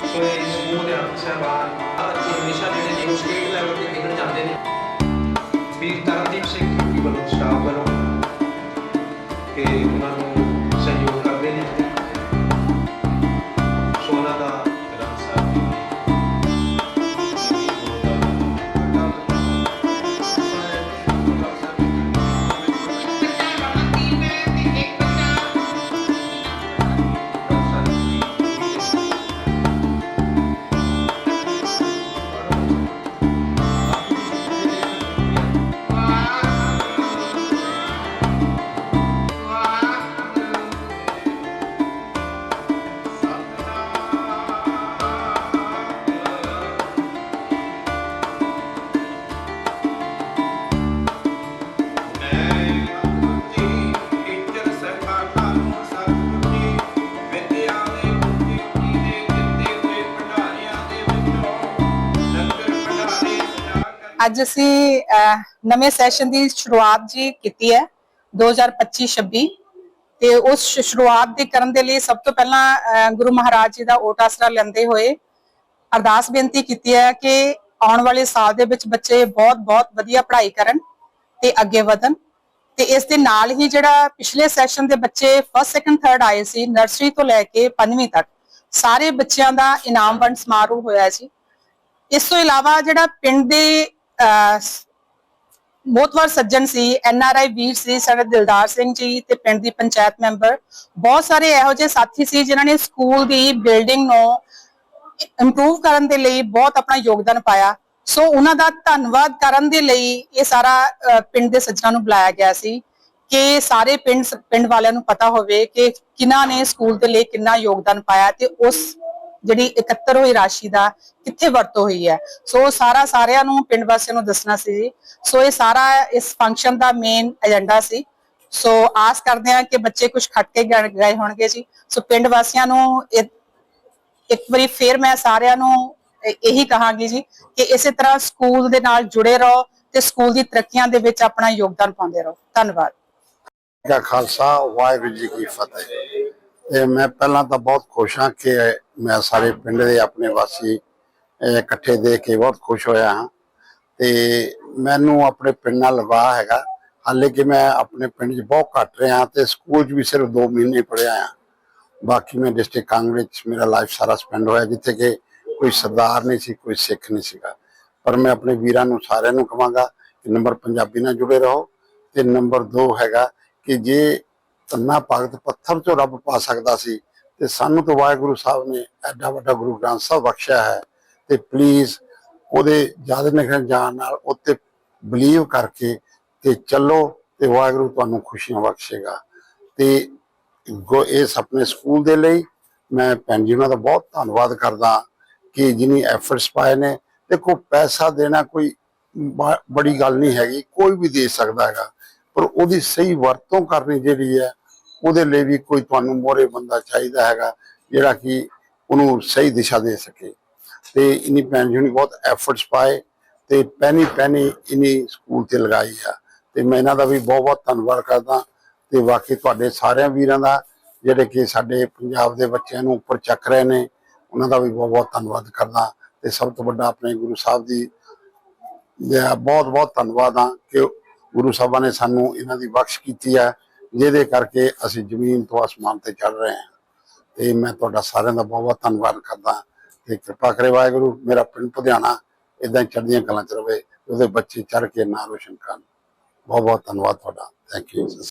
ਸੋ ਇਹ ਸਮੂਹ ਦੇ ਅਫਸਰ ਬਾਹਰ ਅੱਜ ਹਮੇਸ਼ਾ ਜਿਹੜੇ ਨੇ ਸਟੇਟ ਲੈਵਲ ਤੇ ਖੇਡਣ ਜਾਂਦੇ ਨੇ। ਵੀਰ ਤਰ ਅੱਜ ਅਸੀਂ ਨਵੇਂ ਸੈਸ਼ਨ ਦੀ ਸ਼ੁਰੂਆਤ ਜੀ ਕੀਤੀ ਹੈ 2025-26 ਤੇ ਉਸ ਸ਼ੁਰੂਆਤ ਦੀ ਕਰਨ ਦੇ ਲਈ ਸਭ ਤੋਂ ਪਹਿਲਾਂ ਗੁਰੂ ਮਹਾਰਾਜ ਜੀ ਦਾ ਓਟ ਆਸਰਾ ਲੈਂਦੇ ਹੋਏ ਅਰਦਾਸ ਬੇਨਤੀ ਕੀਤੀ ਹੈ ਕਿ ਆਉਣ ਵਾਲੇ ਸਾਲ ਦੇ ਵਿੱਚ ਬੱਚੇ ਬਹੁਤ ਬਹੁਤ ਵਧੀਆ ਪੜ੍ਹਾਈ ਕਰਨ ਤੇ ਅੱਗੇ ਵਧਣ। ਤੇ ਇਸ ਦੇ ਨਾਲ ਹੀ ਜਿਹੜਾ ਪਿਛਲੇ ਸੈਸ਼ਨ ਦੇ ਬੱਚੇ ਫਸਟ ਸੈਕੰਡ ਥਰਡ ਆਏ ਸੀ ਨਰਸਰੀ ਤੋਂ ਲੈ ਕੇ 5ਵੀਂ ਤੱਕ, ਸਾਰੇ ਬੱਚਿਆਂ ਦਾ ਇਨਾਮ ਵੰਡ ਸਮਾਰੋਹ ਹੋਇਆ ਸੀ ਇਸ ਤੋਂ ਇਲਾਵਾ ਜਿਹੜਾ ਪਿੰਡ ਦੇ ਮੋਤਵਰ ਸੱਜਣ ਸੀ, ਐਨ ਆਰ ਆਈ ਵੀਰ ਸੀ ਸਾਡੇ ਦਿਲਦਾਰ ਸਿੰਘ ਜੀ ਤੇ ਪਿੰਡ ਦੀ ਪੰਚਾਇਤ ਮੈਂਬਰ। ਬਹੁਤ ਸਾਰੇ ਇਹੋ ਜਿਹੇ ਸਾਥੀ ਸੀ ਜਿਨ੍ਹਾਂ ਨੇ ਸਕੂਲ ਦੀ ਬਿਲਡਿੰਗ ਨੂੰ ਇੰਪਰੂਵ ਕਰਨ ਦੇ ਲਈ ਬਹੁਤ ਆਪਣਾ ਯੋਗਦਾਨ ਪਾਇਆ। ਸੋ ਉਹਨਾਂ ਦਾ ਧੰਨਵਾਦ ਕਰਨ ਦੇ ਲਈ ਇਹ ਸਾਰਾ ਪਿੰਡ ਦੇ ਸੱਜਣਾਂ ਨੂੰ ਬੁਲਾਇਆ ਗਿਆ ਸੀ ਕਿ ਸਾਰੇ ਪਿੰਡ ਪਿੰਡ ਵਾਲਿਆਂ ਨੂੰ ਪਤਾ ਹੋਵੇ ਕਿ ਕਿਹਨਾਂ ਨੇ ਸਕੂਲ ਦੇ ਲਈ ਕਿੰਨਾ ਯੋਗਦਾਨ ਪਾਇਆ ਤੇ ਉਸ ਜਿਹੜੀ ਇਕੱਤਰ ਹੋਈ ਰਾਸ਼ੀ ਦਾ ਕਿੱਥੇ ਵਰਤੋਂ ਹੋਈ ਹੈ। ਸੋ ਸਾਰਾ ਸਾਰਿਆਂ ਨੂੰ ਪਿੰਡ ਵਾਸੀਆਂ ਨੂੰ ਦੱਸਣਾ ਸੀ ਜੀ। ਸੋ ਇਹ ਸਾਰਾ ਇਸ ਫੰਕਸ਼ਨ ਦਾ ਮੇਨ ਏਜੰਡਾ ਸੀ। ਸੋ ਆਸ ਕਰਦੇ ਹਾਂ ਕਿ ਬੱਚੇ ਕੁਝ ਖੱਟ ਕੇ ਗਏ ਹੋਣਗੇ ਜੀ। ਸੋ ਪਿੰਡ ਵਾਸੀਆਂ ਨੂੰ ਇੱਕ ਵਾਰੀ ਫੇਰ ਮੈਂ ਸਾਰਿਆਂ ਨੂੰ ਇਹੀ ਕਹਾਂਗੀ ਜੀ ਕਿ ਇਸੇ ਤਰ੍ਹਾਂ ਸਕੂਲ ਦੇ ਨਾਲ ਜੁੜੇ ਰਹੋ ਤੇ ਸਕੂਲ ਦੀ ਤਰੱਕੀਆਂ ਦੇ ਵਿੱਚ ਆਪਣਾ ਯੋਗਦਾਨ ਪਾਉਂਦੇ ਰਹੋ। ਧੰਨਵਾਦ। ਦਾ ਖਾਲਸਾ, ਵਾਹਿਗੁਰੂ ਜੀ ਕੀ ਫਤਿਹ। ਤੇ ਮੈਂ ਪਹਿਲਾਂ ਤਾਂ ਬਹੁਤ ਖੁਸ਼ ਹਾਂ ਕਿ ਮੈਂ ਸਾਰੇ ਪਿੰਡ ਦੇ ਆਪਣੇ ਵਾਸੀ ਇਕੱਠੇ ਦੇਖ ਕੇ ਬਹੁਤ ਖੁਸ਼ ਹੋਇਆ ਹਾਂ। ਤੇ ਮੈਨੂੰ ਆਪਣੇ ਪਿੰਡ ਨਾਲ ਲਗਾਅ ਹੈਗਾ। ਹਾਲੇ ਕਿ ਮੈਂ ਆਪਣੇ ਪਿੰਡ 'ਚ ਬਹੁਤ ਘੱਟ ਰਿਹਾ ਤੇ ਸਕੂਲ 'ਚ ਵੀ ਸਿਰਫ 2 ਮਹੀਨੇ ਪੜ੍ਹਿਆ ਆ ਬਾਕੀ ਮੈਂ ਡਿਸਟ੍ਰਿਕਟ ਕਾਂਗਰਸ 'ਚ ਮੇਰਾ ਲਾਈਫ ਸਾਰਾ ਸਪੈਂਡ ਹੋਇਆ, ਜਿੱਥੇ ਕਿ ਕੋਈ ਸਰਦਾਰ ਨਹੀਂ ਸੀ, ਕੋਈ ਸਿੱਖ ਨਹੀਂ ਸੀਗਾ। ਪਰ ਮੈਂ ਆਪਣੇ ਵੀਰਾਂ ਨੂੰ ਸਾਰਿਆਂ ਨੂੰ ਕਹਾਂਗਾ ਕਿ ਨੰਬਰ ਪੰਜਾਬੀ ਨਾਲ ਜੁੜੇ ਰਹੋ। ਤੇ ਨੰਬਰ 2 ਹੈਗਾ ਕਿ ਜੇ ਤੰਨਾ ਭਗਤ ਪੱਥਰ ਚੋਂ ਰੱਬ ਪਾ ਸਕਦਾ ਸੀ ਤੇ ਸਾਨੂੰ ਤਾਂ ਵਾਹਿਗੁਰੂ ਸਾਹਿਬ ਨੇ ਐਡਾ ਵੱਡਾ ਗੁਰੂ ਗ੍ਰੰਥ ਸਾਹਿਬ ਬਖਸ਼ਿਆ ਹੈ ਤੇ ਪਲੀਜ਼ ਉਹਦੇ ਜਦ ਨਿਕਲ ਜਾਣ ਨਾਲ ਉੱਤੇ ਬਲੀਵ ਕਰਕੇ ਤੇ ਚੱਲੋ ਤੇ ਵਾਹਿਗੁਰੂ ਤੁਹਾਨੂੰ ਖੁਸ਼ੀਆਂ ਬਖਸ਼ੇਗਾ। ਤੇ ਗੋ ਇਸ ਆਪਣੇ ਸਕੂਲ ਦੇ ਲਈ ਮੈਂ ਭੈਣ ਜੀ ਉਹਨਾਂ ਦਾ ਬਹੁਤ ਧੰਨਵਾਦ ਕਰਦਾ ਕਿ ਜਿਨੀ ਐਫਰਟਸ ਪਾਏ ਨੇ। ਦੇਖੋ ਪੈਸਾ ਦੇਣਾ ਕੋਈ ਬੜੀ ਗੱਲ ਨਹੀਂ ਹੈਗੀ, ਕੋਈ ਵੀ ਦੇ ਸਕਦਾ ਹੈਗਾ, ਪਰ ਉਹਦੀ ਸਹੀ ਵਰਤੋਂ ਕਰਨੀ ਜਿਹੜੀ ਹੈ ਉਹਦੇ ਲਈ ਵੀ ਕੋਈ ਤੁਹਾਨੂੰ ਮੋਰੇ ਬੰਦਾ ਚਾਹੀਦਾ ਹੈਗਾ, ਜਿਹੜਾ ਕਿ ਉਹਨੂੰ ਸਹੀ ਦਿਸ਼ਾ ਦੇ ਸਕੇ। ਤੇ ਇਨੀ ਭੈਣ ਜੀ ਨੇ ਬਹੁਤ ਐਫਰਟਸ ਪਾਏ ਤੇ ਪੈਨੀ ਪੈਨੀ ਇਨੀ ਸਕੂਲ ਤੇ ਲਗਾਈ ਆ। ਤੇ ਮੈਂ ਇਹਨਾਂ ਦਾ ਵੀ ਬਹੁਤ ਬਹੁਤ ਧੰਨਵਾਦ ਕਰਦਾ ਤੇ ਵਾਕਈ ਤੁਹਾਡੇ ਸਾਰਿਆਂ ਵੀਰਾਂ ਦਾ, ਜਿਹੜੇ ਕਿ ਸਾਡੇ ਪੰਜਾਬ ਦੇ ਬੱਚਿਆਂ ਨੂੰ ਉੱਪਰ ਚੱਕ ਰਹੇ ਨੇ, ਉਹਨਾਂ ਦਾ ਵੀ ਬਹੁਤ ਬਹੁਤ ਧੰਨਵਾਦ ਕਰਦਾ ਤੇ ਸਭ ਤੋਂ ਵੱਡਾ ਆਪਣੇ ਗੁਰੂ ਸਾਹਿਬ ਦੀ ਬਹੁਤ ਬਹੁਤ ਧੰਨਵਾਦ ਆ ਕਿ ਗੁਰੂ ਸਾਹਿਬਾਂ ਨੇ ਸਾਨੂੰ ਇਹਨਾਂ ਦੀ ਬਖਸ਼ ਕੀਤੀ ਹੈ ਜਿਹਦੇ ਕਰਕੇ ਅਸੀਂ ਜ਼ਮੀਨ ਤੋਂ ਆਸਮਾਨ ਤੇ ਚੱਲ ਰਹੇ ਹਾਂ। ਤੇ ਮੈਂ ਤੁਹਾਡਾ ਸਾਰਿਆਂ ਦਾ ਬਹੁਤ ਬਹੁਤ ਧੰਨਵਾਦ ਕਰਦਾ ਤੇ ਕਿਰਪਾ ਕਰੇ ਵਾਹਿਗੁਰੂ, ਮੇਰਾ ਪਿੰਡ ਲੁਧਿਆਣਾ ਇਦਾਂ ਚੜ੍ਹਦੀਆਂ ਕਲਾਂ ਚ ਰਵੇ, ਉਹਦੇ ਬੱਚੇ ਚੜ੍ਹ ਕੇ ਨਾਂ ਰੋਸ਼ਨ ਕਰਨ। ਬਹੁਤ ਬਹੁਤ ਧੰਨਵਾਦ ਤੁਹਾਡਾ। Thank you